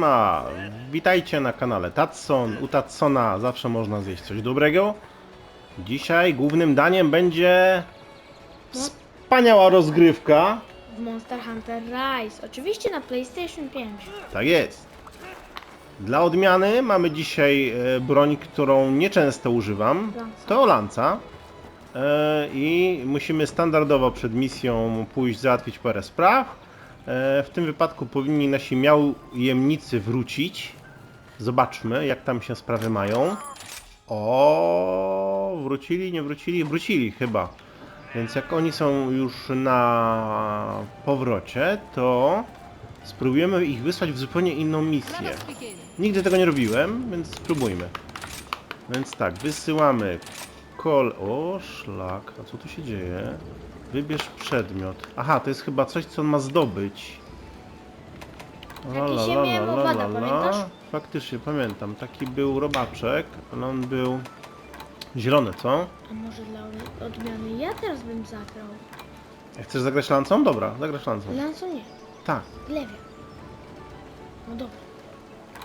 Ma, witajcie na kanale Tatson. U Tatsona zawsze można zjeść coś dobrego. Dzisiaj głównym daniem będzie wspaniała rozgrywka. w Monster Hunter Rise. Oczywiście na PlayStation 5. Tak jest. Dla odmiany mamy dzisiaj e, broń, którą nieczęsto używam. To lanca. E, I musimy standardowo przed misją pójść załatwić parę spraw. E, W tym wypadku powinni nasi miałujemnicy wrócić. Zobaczmy, jak tam się sprawy mają. O, wrócili, nie wrócili? Wrócili chyba. Więc jak oni są już na powrocie, to spróbujemy ich wysłać w zupełnie inną misję. Nigdy tego nie robiłem, więc spróbujmy. Więc tak, wysyłamy kol... O, szlak. A co tu się dzieje? Wybierz przedmiot. Aha, to jest chyba coś, co on ma zdobyć. Taki się miałem owada, pamiętasz? Faktycznie, pamiętam. Taki był robaczek, ale on był zielony, co? A może dla odmiany ja teraz bym zagrał? Chcesz zagrać lancą? Dobra, zagrasz lancą. Lanco nie, Tak, lewie. No dobra.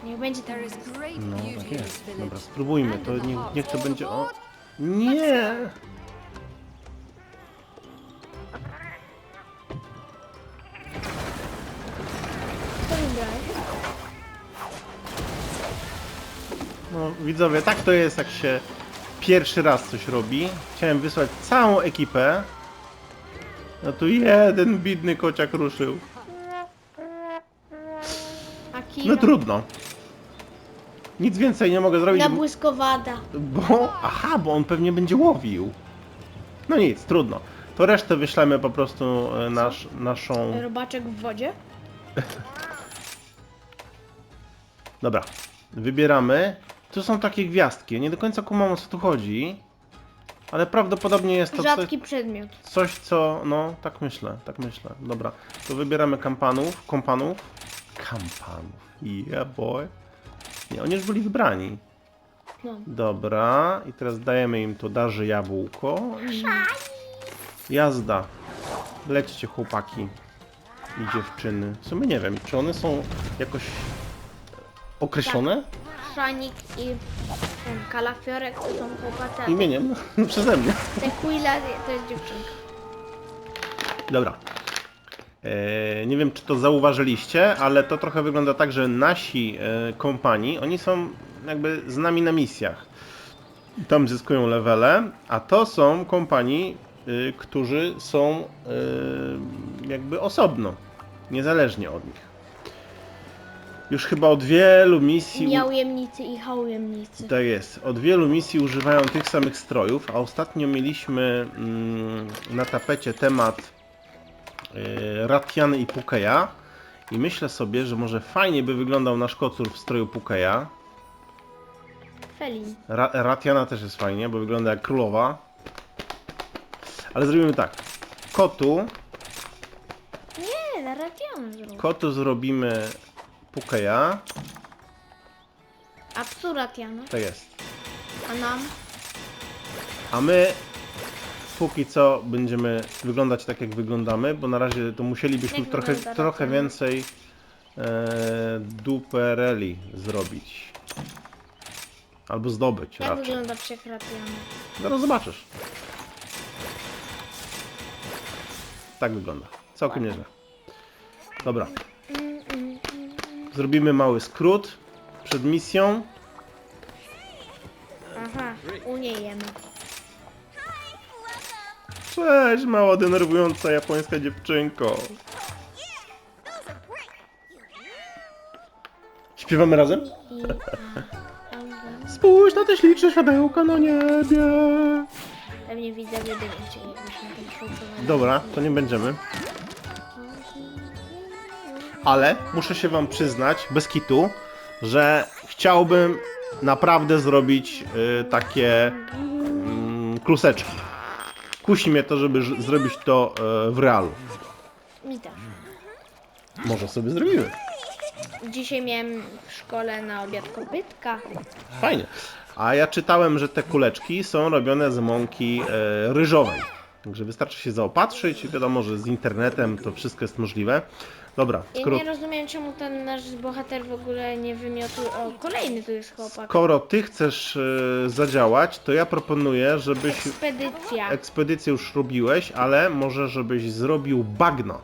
Niech będzie. There is great no beauty tak in this jest. Dobra, village. spróbujmy. To niech, niech to będzie... O! Nie! Widzowie, tak to jest jak się pierwszy raz coś robi. Chciałem wysłać całą ekipę. No tu jeden bidny kociak ruszył. Akira. No trudno. Nic więcej nie mogę zrobić, Na bo, błyskowada. bo... Aha, bo on pewnie będzie łowił. No nic, trudno. To resztę wyślemy po prostu e, nasz, naszą... Robaczek w wodzie. Dobra, wybieramy. Tu są takie gwiazdki. Nie do końca kumam o co tu chodzi. Ale prawdopodobnie jest to coś, Rzadki przedmiot. coś co... No, tak myślę, tak myślę. Dobra, to wybieramy kampanów, kompanów. Kampanów. Yeah, boy. Nie, oni już byli wybrani. No. Dobra, i teraz dajemy im to darzy jabłko. I jazda. Lećcie chłopaki i dziewczyny. W sumie nie wiem, czy one są jakoś określone Szanik i ten kalafiorek to są chłopacy. a te- imieniem przeze mnie. Tequila to jest dziewczynka. Dobra. E, nie wiem, czy to zauważyliście, ale to trochę wygląda tak, że nasi e, kompani, oni są jakby z nami na misjach. Tam zyskują levele, a to są kompani, y, którzy są y, jakby osobno, niezależnie od nich. Już chyba od wielu misji... Miałujemnicy i hałujemnicy. tak jest. Od wielu misji używają tych samych strojów, a ostatnio mieliśmy mm, na tapecie temat y, Ratiany i Pukeja. I myślę sobie, że może fajnie by wyglądał nasz kocur w stroju Pukeja. Felin. Ra Ratiana też jest fajnie, bo wygląda jak królowa. Ale zrobimy tak. Kotu, Nie, na radion zrób. kotu zrobimy Pukeja. A psu ratiana? Tak jest. A nam? A my póki co będziemy wyglądać tak jak wyglądamy, bo na razie to musielibyśmy Jak trochę, wygląda trochę więcej e, dupereli zrobić. Albo zdobyć Jak raczej. wygląda psiek ratiana? Zaraz zobaczysz. Tak wygląda. Całkiem nieźle. Dobra. Zrobimy mały skrót przed misją. Aha, uniejemy. Cześć, mała denerwująca japońska dziewczynko. Śpiewamy razem? Spójrz na te śliczne światełka na niebie. pewnie nie chcieli, jakbyśmy tak szukali. Dobra, to nie będziemy. Ale muszę się wam przyznać, bez kitu, że chciałbym naprawdę zrobić y, takie mm, kluseczki. Kusi mnie to, żeby zrobić to y, w realu. Mi też. Może sobie zrobimy. Dzisiaj miałem w szkole na obiad kopytka. Fajnie. A ja czytałem, że te kuleczki są robione z mąki e, ryżowej. Także wystarczy się zaopatrzyć. Wiadomo, że z internetem to wszystko jest możliwe. Dobra, Ja skoro, nie rozumiem, czemu ten nasz bohater w ogóle nie wymiotuje. O, kolejny tu jest chłopak. skoro ty chcesz e, zadziałać, to ja proponuję, żebyś Ekspedycja. ekspedycję już robiłeś, ale może żebyś zrobił bagno.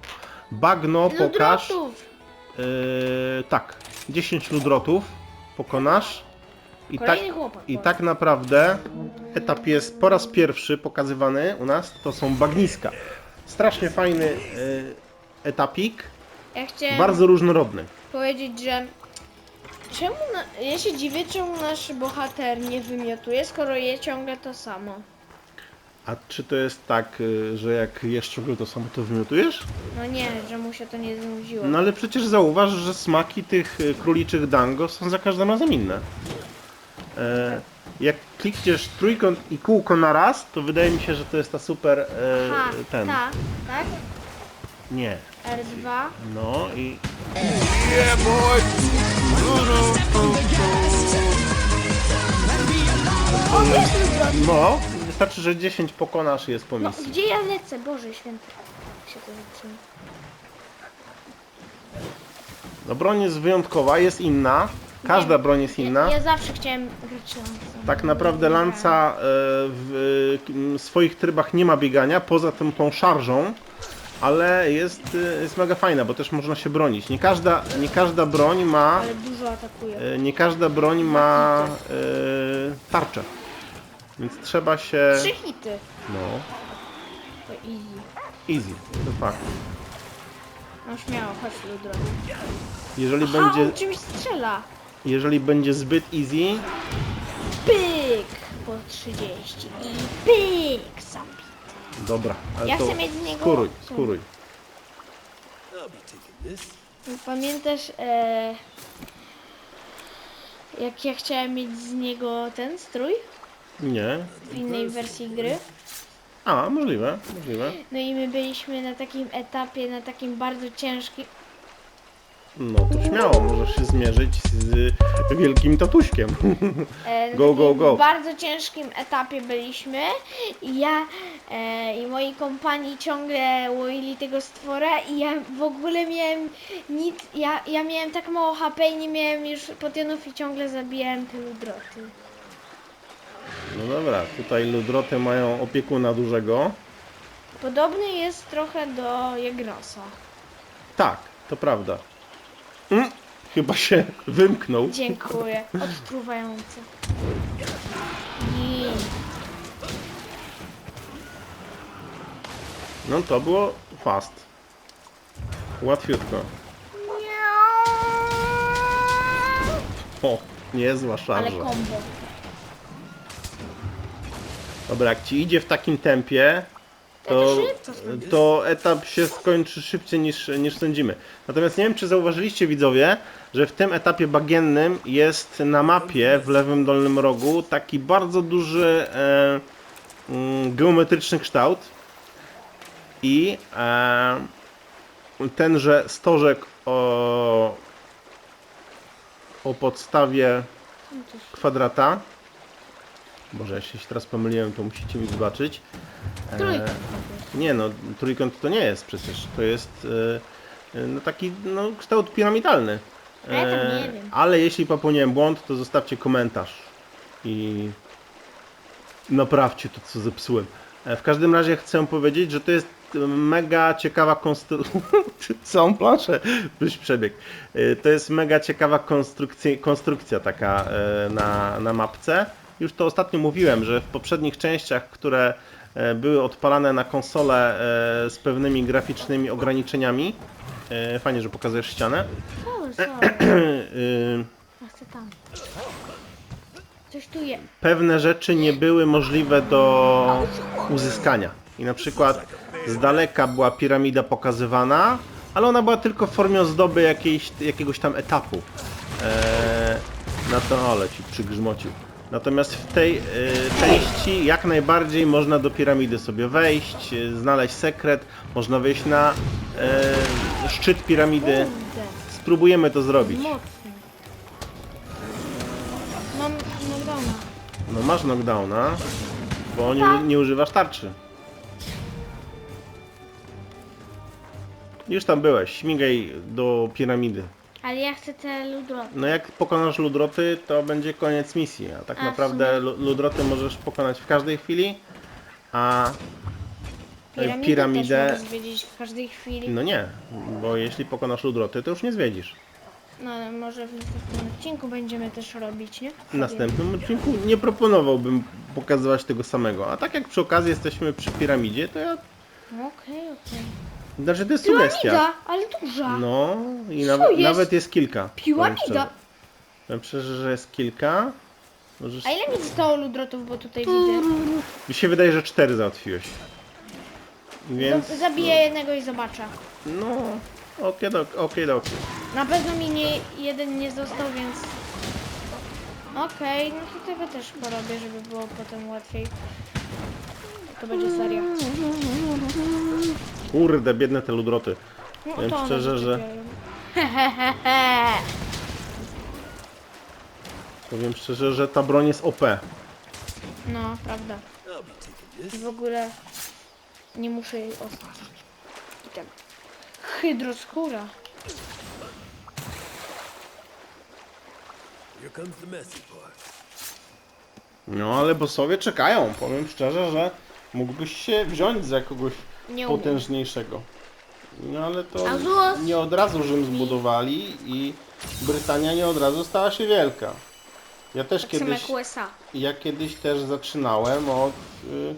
Bagno pokaż. Ludrotów! Yy, tak, 10 ludrotów pokonasz. I tak, Kolejny chłopak. I tak naprawdę etap jest po raz pierwszy pokazywany u nas. To są bagniska. Strasznie fajny yy, etapik, Ja chciałem bardzo różnorodny. powiedzieć, że czemu na... ja się dziwię, czemu nasz bohater nie wymiotuje, skoro je ciągle to samo. A czy to jest tak, yy, że jak jesz ciągle to samo, to wymiotujesz? No nie, że mu się to nie znudziło. No ale przecież zauważ, że smaki tych y, króliczych dango są za każdym razem inne. E, jak klikniesz trójkąt i kółko na raz, to wydaje mi się, że to jest ta super e, Aha, ten. ta, tak? Nie. R2. No i jest Ludrot! no, wystarczy, że 10 pokonasz i jest po No, misji. gdzie ja lecę? Boże święty. Jak się to zaczyna? No broń jest wyjątkowa, jest inna. Każda broń jest Ja, inna. ja zawsze chciałem grać lancą. Tak naprawdę lanca e, w e, swoich trybach nie ma biegania, poza tym tą szarżą, ale jest, e, jest mega fajna, bo też można się bronić. Nie każda, nie każda broń ma, Ale dużo atakuje. e, nie każda broń ma e, tarczę. Więc trzeba się... Trzy hity. No, To easy. easy, to fakt. No śmiało, chodź Ludrot. Jeżeli Aha, będzie, on czymś strzela. jeżeli będzie zbyt easy, Pyk! Po 30 i pyk! Zabit. Dobra, ale Ja to chcę mieć z niego-. Pamiętasz, e, jak ja chciałem mieć z niego ten strój Nie. w innej wersji gry? A, możliwe, możliwe. No i my byliśmy na takim etapie, na takim bardzo ciężkim. No to śmiało, możesz się zmierzyć z wielkim tatuśkiem. E, na Go, go, takim go. bardzo ciężkim etapie byliśmy i ja e, i moi kompani ciągle łoili tego stwora i ja w ogóle miałem nic, ja, ja miałem tak mało HP i nie miałem już potionów i ciągle zabijałem te ludroty. No dobra, tutaj ludroty mają opiekuna dużego. Podobny jest trochę do Jagnosa. Tak, to prawda. Mm, chyba się wymknął. Dziękuję. Odtruwający. I No to było fast. Łatwiutko. O, niezła ale szarża. kombo. Dobra, jak ci idzie w takim tempie, To to, etap się skończy szybciej niż, niż sądzimy. Natomiast nie wiem, czy zauważyliście widzowie, że w tym etapie bagiennym jest na mapie w lewym dolnym rogu taki bardzo duży e, mm, geometryczny kształt i e, tenże stożek o, o podstawie kwadrata Boże, jeśli się teraz pomyliłem, to musicie mi wybaczyć. E, Trójkąt. nie no, trójkąt to nie jest przecież. To jest e, e, no, taki no, kształt piramidalny. A ja tam nie wiem. Ale jeśli popełniłem błąd, to zostawcie komentarz i naprawcie to, co zepsułem. E, w każdym razie chcę powiedzieć, że to jest mega ciekawa konstrukcja. Całą planszę byś przebieg. E, To jest mega ciekawa konstrukcja, konstrukcja taka e, na, na mapce. Już to ostatnio mówiłem, że w poprzednich częściach, które e, były odpalane na konsolę e, z pewnymi graficznymi ograniczeniami. e, Fajnie, że pokazujesz ścianę. Tam. Coś tu jest. pewne rzeczy nie były możliwe do uzyskania. I na przykład z daleka była piramida pokazywana, ale ona była tylko w formie ozdoby jakiejś, jakiegoś tam etapu. Eee, na to, ale ci przygrzmocił. Natomiast w tej e, części jak najbardziej można do piramidy sobie wejść, e, znaleźć sekret, można wejść na e, szczyt piramidy. Spróbujemy to zrobić. Mam knockdowna. No masz knockdowna, bo nie, nie używasz tarczy. Już tam byłeś, śmigaj do piramidy. Ale ja chcę te ludroty. No jak pokonasz ludroty, to będzie koniec misji, a tak A, w naprawdę lu- ludroty możesz pokonać w każdej chwili, a Piramidę, piramidę... też mogę zwiedzić w każdej chwili. No nie, bo jeśli pokonasz ludroty, to już nie zwiedzisz. No ale może w następnym odcinku będziemy też robić, nie? W następnym odcinku nie proponowałbym pokazywać tego samego, a tak jak przy okazji jesteśmy przy piramidzie, to ja... No, Okej, okej. Znaczy to jest sugestia. Piramida, ale duża. No i Co nawet, jest? nawet jest kilka. powiem Piramida. szczerze. Powiem szczerze, że jest kilka. Możesz... A ile mi zostało ludrotów, bo tutaj widzę. Mi się wydaje, że cztery załatwiłeś. Więc... Z- Zabiję jednego i zobaczę. No, okej, okej, okej. Na pewno mi nie, jeden nie został, więc... Okej, no to tego też porobię, żeby było potem łatwiej. To będzie seria. Kurde, biedne te ludroty. No, Powiem to one szczerze, że- zaczepiają. Hehehehe. Powiem szczerze, że ta broń jest OP. No, prawda. I w ogóle nie muszę jej ostrzyć. I tak. Hydroskóra. Here comes the messy part. No ale bossowie czekają. Powiem szczerze, że mógłbyś się wziąć za kogoś Nie umiem. potężniejszego. No ale to Azul. nie od razu Rzym zbudowali i Brytania nie od razu stała się wielka. Ja też Tak samo kiedyś, jak USA. ja kiedyś też zaczynałem od y,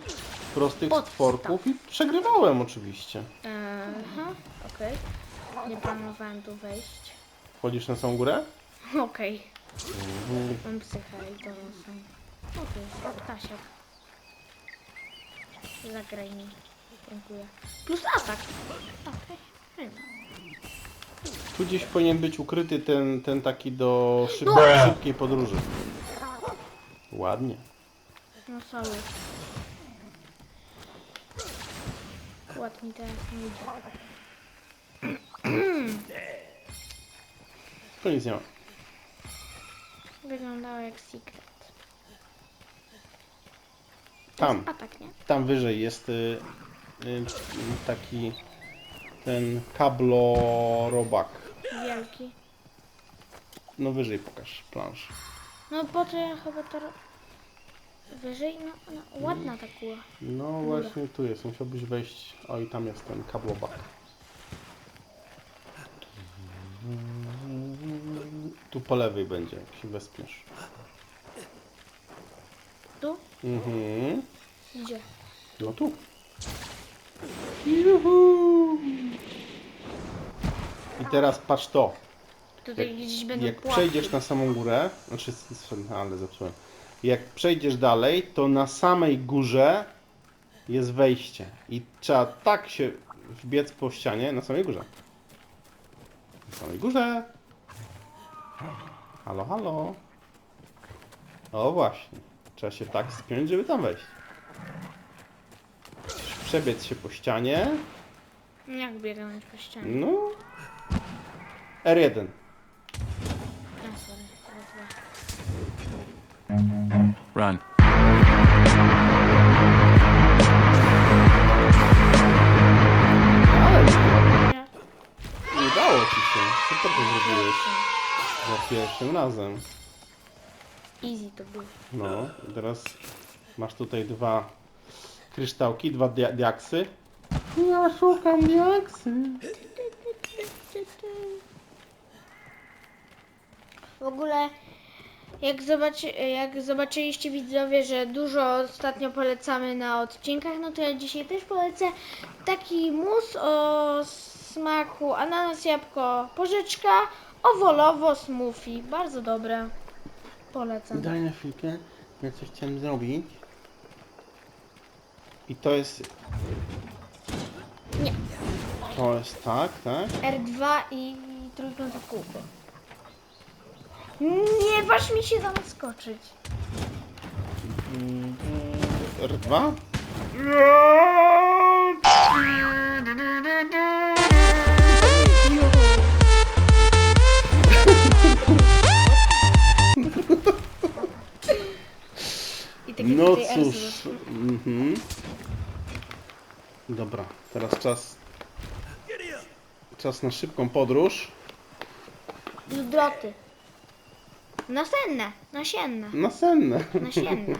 prostych Podstaw. stworków i przegrywałem oczywiście. Aha, okej. Nie planowałem tu wejść. Wchodzisz na samą górę? Okej. Mam psychę i to są. Okej, ptasiak. Zagraj mi. Dziękuję. Plus atak. Okej. Hmm. Tu gdzieś powinien być ukryty ten, ten taki do szyb No. szybkiej podróży. Ładnie. No sorry. Ładnie teraz nie idzie. Tu nic nie ma. Wyglądało jak secret. Tam, A tak nie. tam wyżej jest y, taki ten kablorobak. Wielki. No wyżej pokaż plansz. No po to ja chyba to... Wyżej? No, no ładna ta kula. No właśnie tu jest, musiałbyś wejść. O i tam jest ten kablobak. Tu po lewej będzie, jak się wespiesz. Tu? Mhm. Gdzie? No tu. Juhu. I teraz patrz to. Tutaj Jak- gdzieś będą Jak pułapki. przejdziesz na samą górę, znaczy, s- ale zepsułem. Jak przejdziesz dalej, to na samej górze jest wejście. I trzeba tak się wbiec po ścianie na samej górze. Na samej górze. Halo, halo. O właśnie. Trzeba się tak spiąć, żeby tam wejść. Przebiec się po ścianie. Jak biegnąć po ścianie? No. R1. A, sorry. teraz dwa. Run. Ale Nie. udało ci się. Super to zrobiłeś. Za pierwszym razem. Easy to było. No, teraz masz tutaj dwa kryształki, dwa dia diaksy. Ja szukam diaksy. W ogóle jak, zobaczy, jak zobaczyliście widzowie, że dużo ostatnio polecamy na odcinkach, no to ja dzisiaj też polecę taki mus o smaku ananas, jabłko, porzeczka, owolowo smoothie. Bardzo dobre. Polecam. Daj na chwilkę, ja coś chciałem zrobić. I to jest... Nie. To jest tak, tak? R2 i trójkąt w kółko. Nie waż mi się tam skoczyć. Mm, R2? I takie No tutaj cóż. Mhm. Dobra, teraz czas. czas na szybką podróż. Ludroty. Nasenne, nasienne, Nasenne. nasienne.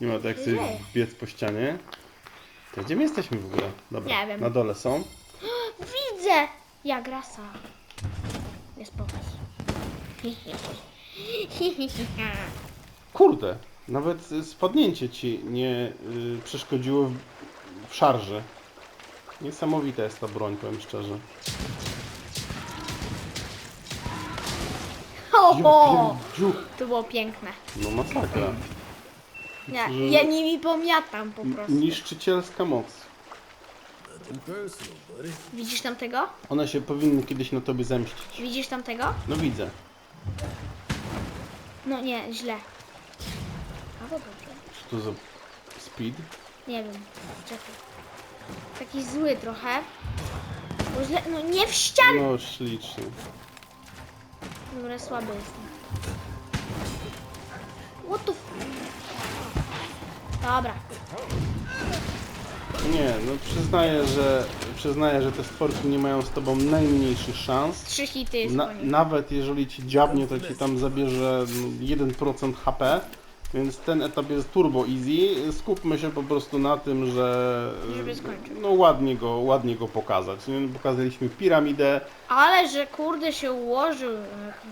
Nie ma tak jak sobie Źle. biec po ścianie. To gdzie my jesteśmy w ogóle? Dobra, Nie wiem. na dole są. Widzę! Ja grasa. Jest pokaz. Kurde, nawet spadnięcie ci nie y, przeszkodziło w, w szarży. Niesamowita jest ta broń, powiem szczerze. Ho, ho. Dziuch. To było piękne. No masakra. Ja, Że- ja nimi pomiatam po prostu. Niszczycielska moc. Widzisz tamtego? One się powinny kiedyś na tobie zemścić. Widzisz tamtego? No widzę. No nie, źle. A to dobrze. Co to za speed? Nie wiem. Czekaj. Taki zły trochę. Bo źle, no nie w ścianę! No ślicznie. Dobra, słaby jestem. What the f... Dobra. Nie, no przyznaję, że przyznaję, że te stworki nie mają z tobą najmniejszych szans. Trzy hity jest Na, nawet jeżeli ci dziabnie, to ci tam zabierze no, 1% HP. Więc ten etap jest turbo easy. Skupmy się po prostu na tym, że Żeby skończył. no ładnie go, ładnie go pokazać. Nie? Pokazaliśmy piramidę, Ale że kurde się ułożył.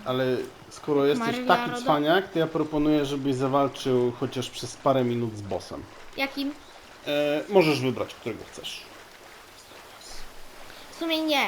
ale skoro jesteś Maria taki Rodo- cwaniak, to ja proponuję, żebyś zawalczył chociaż przez parę minut z bossem. Jakim? E, możesz wybrać, którego chcesz. W sumie nie.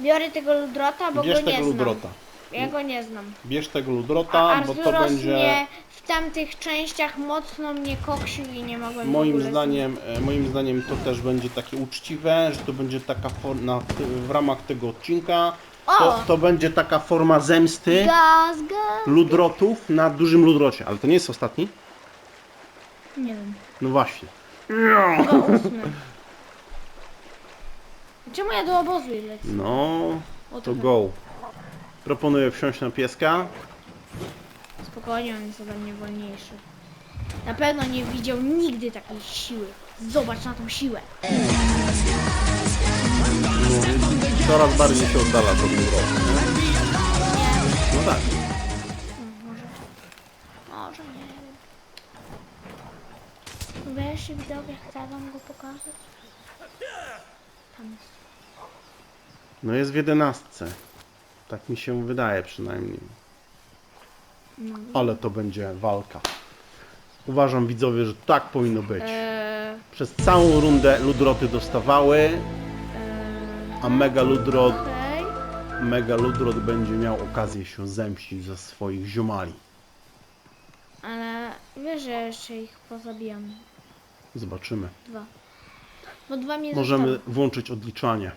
Biorę tego ludrota, bo Bierz go nie tego znam. ludrota. Ja go nie znam. Bierz tego A ludrota, bo to Arzuros będzie... mnie w tamtych częściach mocno mnie koksił i nie mogłem w Moim ogóle zdaniem, e, moim zdaniem to też będzie takie uczciwe, że to będzie taka forma w ramach tego odcinka. To, O! to będzie taka forma zemsty Gaz, gaz. ludrotów na dużym ludrocie. Ale to nie jest ostatni? Nie wiem. No właśnie. Ósmy. Czemu ja do obozu lecę? No, O, to go. Proponuję wsiąść na pieska. Spokojnie, on jest ode mnie wolniejszy. Na pewno nie widział nigdy takiej siły. Zobacz na tą siłę. No, coraz bardziej się oddala to. Nie, No tak. może. Może nie wiem. Weź widzowie, chcę wam go pokazać. Tam jest. No jest w jedenastce. Tak mi się wydaje przynajmniej. No. Ale to będzie walka. Uważam widzowie, że tak powinno być. Eee, Przez całą rundę ludroty dostawały, eee, a Mega Ludrot, okej. Mega Ludrot będzie miał okazję się zemścić za swoich ziomali. Ale wiesz, że jeszcze ich pozabijam. Zobaczymy. Dwa. Bo dwa Możemy zostały. włączyć odliczanie.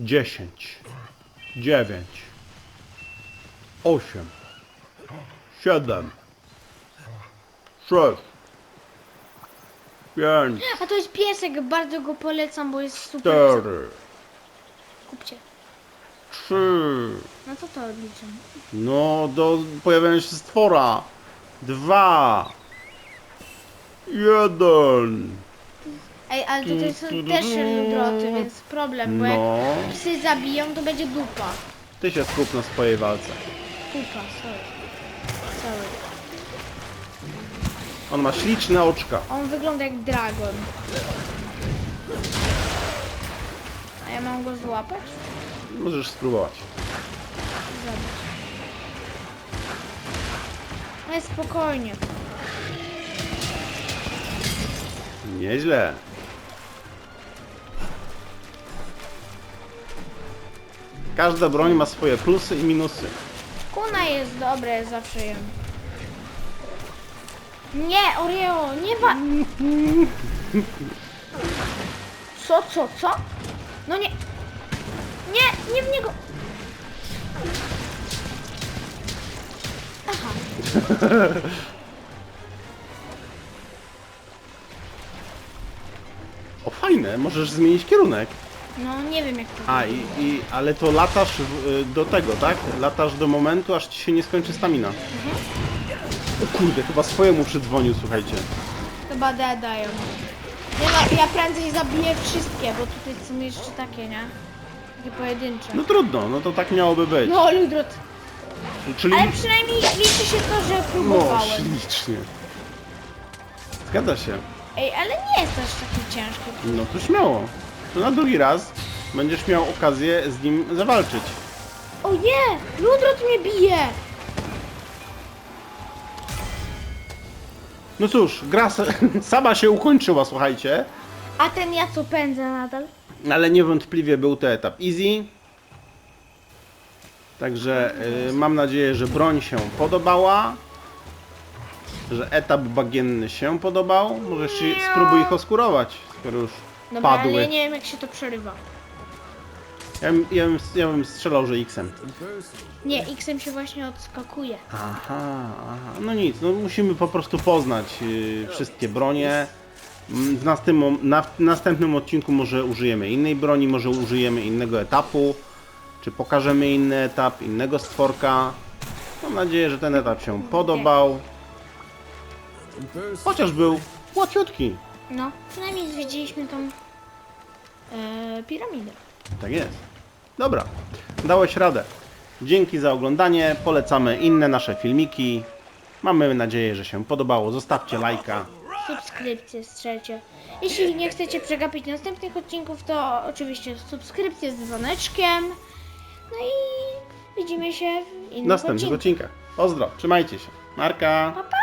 10, 9, 8, 7, 6, 5, A to jest piesek, bardzo go polecam, bo jest super. 4, Kupcie. 3, No to to odliczam. No, do pojawienia się stwora. Dwa. Jeden. Ej, ale tutaj są też ludroty, więc problem, bo No. jak psy zabiją, to będzie dupa. Ty się skup na swojej walce. Dupa, sorry. Sorry. On ma śliczne oczka. On wygląda jak dragon. A ja mam go złapać? Możesz spróbować. Zobacz. Ale spokojnie. Nieźle. Każda broń ma swoje plusy i minusy. Kuna jest dobre, ja zawsze jem. Nie, Oreo, nie wa... Co, co, co? No nie. Nie, nie w niego. Aha. O fajne, możesz zmienić kierunek. No nie wiem jak to. A i, i ale to latasz w, y, do tego, tak? Latasz do momentu, aż ci się nie skończy stamina. kurde, chyba swojemu przydzwonił, słuchajcie. Chyba D dają. Nie ja prędzej zabiję wszystkie, bo tutaj są jeszcze takie, nie? Takie pojedyncze. No trudno, no to tak miałoby być. No, Ludrot. Czyli... Ale przynajmniej liczy się to, że No, próbowałem. ślicznie. Zgadza się. Ej, ale nie jest aż taki ciężki. No to śmiało. To na drugi raz będziesz miał okazję z nim zawalczyć. O nie! Ludrot mnie bije! No cóż, gra s- sama się ukończyła, słuchajcie. A ten ja co pędzę nadal? Ale niewątpliwie był to etap easy. Także y, mam nadzieję, że broń się podobała. Że etap bagienny się podobał. Może ci spróbuj ich oskurować, skoro już Dobra, padły. ale ja nie wiem jak się to przerywa. Ja, bym- ja, bym, ja bym strzelał, że X-em. Nie, X-em się właśnie odskakuje. Aha, aha. No nic, no musimy po prostu poznać y, wszystkie bronie. Mm, W następnym, na, w następnym odcinku może użyjemy innej broni, może użyjemy innego etapu, czy pokażemy inny etap, innego stworka. Mam nadzieję, że ten etap się podobał. Chociaż był łatwiutki. No, przynajmniej zwiedziliśmy tą e, piramidę. Tak jest. Dobra, dałeś radę. Dzięki za oglądanie. Polecamy inne nasze filmiki. Mamy nadzieję, że się podobało. Zostawcie lajka. Subskrypcję strzelcie. Jeśli nie chcecie przegapić następnych odcinków, to oczywiście subskrypcję z dzwoneczkiem. No i widzimy się w innych W następnych odcinkach. odcinkach. Pozdro, trzymajcie się. Marka. Pa, pa!